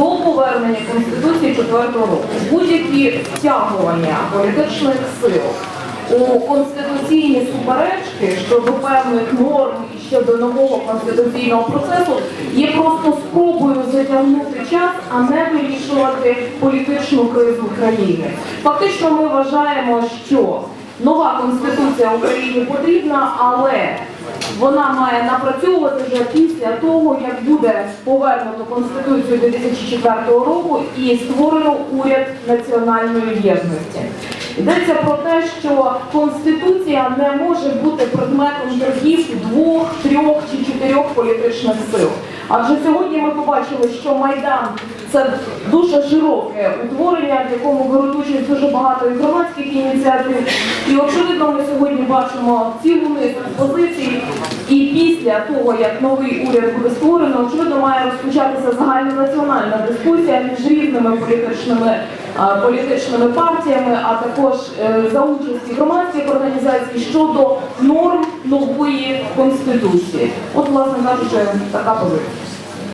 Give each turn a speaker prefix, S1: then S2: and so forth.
S1: до повернення Конституції 4-го року будь-які втягування політичних сил у конституційні суперечки щодо певних норм і щодо нового конституційного процесу є просто спробою затягнути час, а не вирішувати політичну кризу в країні. Фактично, ми вважаємо, що нова конституція Україні потрібна, але вона має напрацьовувати вже після того, як буде повернуто Конституцію 2004 року і створено уряд національної єдності. Йдеться про те, що Конституція не може бути предметом торгів двох, трьох чи чотирьох політичних сил. Адже сьогодні ми побачили, що Майдан це дуже широке утворення, в якому беруть участь дуже багато і громадських ініціатив. І очевидно, ми сьогодні бачимо цілу низку позицій. І після того, як новий уряд буде створено, очевидно, має розпочатися загальнонаціональна дискусія між різними політичними політичними партіями, а також е, за участі громадських організацій щодо норм нової конституції. От, власне кажучи, така позиція.